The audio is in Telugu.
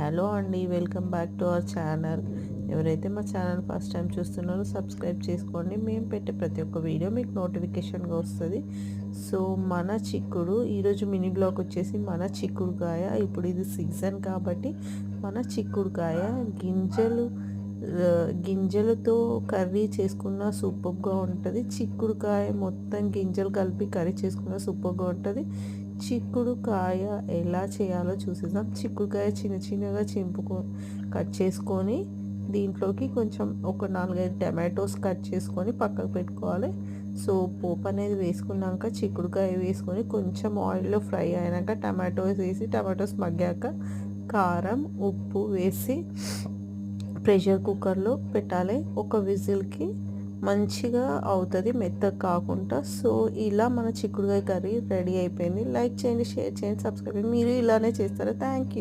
హలో అండి welcome back to our channel. ఎవరైతే మా ఛానల్ ఫస్ట్ టైం చూస్తున్నారో సబ్స్క్రైబ్ చేసుకోండి. మేము పెట్టే ప్రతి ఒక్క వీడియో మీకు నోటిఫికేషన్గా వస్తుంది. సో మన చిక్కుడు ఈరోజు మినీ బ్లాగ్ వచ్చేసి మన చిక్కుడుకాయ. ఇప్పుడు ఇది సీజన్ కాబట్టి మన చిక్కుడుకాయ గింజలు గింజలతో కర్రీ చేసుకున్న సూపర్గా ఉంటుంది. చిక్కుడుకాయ మొత్తం గింజలు కలిపి కర్రీ చేసుకున్న సూపర్గా ఉంటుంది. చిక్కుడుకాయ ఎలా చేయాలో చూసేద్దాం. చిక్కుడుకాయ చిన్న చిన్నగా చింపుకో కట్ చేసుకొని దీంట్లోకి కొంచెం ఒక నాలుగైదు టమాటోస్ కట్ చేసుకొని పక్కకు పెట్టుకోవాలి. సో పోపు అనేది వేసుకున్నాక చిక్కుడుకాయ వేసుకొని కొంచెం ఆయిల్లో ఫ్రై అయినాక టమాటోస్ వేసి టమాటోస్ మగ్గాక కారం ఉప్పు వేసి ప్రెషర్ కుక్కర్లో పెట్టాలి. ఒక విజిల్కి మంచిగా అవుతుంది మెత్తగా కాకుండా. సో ఇలా మన చిక్కుడుకాయ కర్రీ రెడీ అయిపోయింది. లైక్ చేయండి షేర్ చేయండి సబ్స్క్రైబ్ మీరు ఇలానే చేస్తారా? Thank you.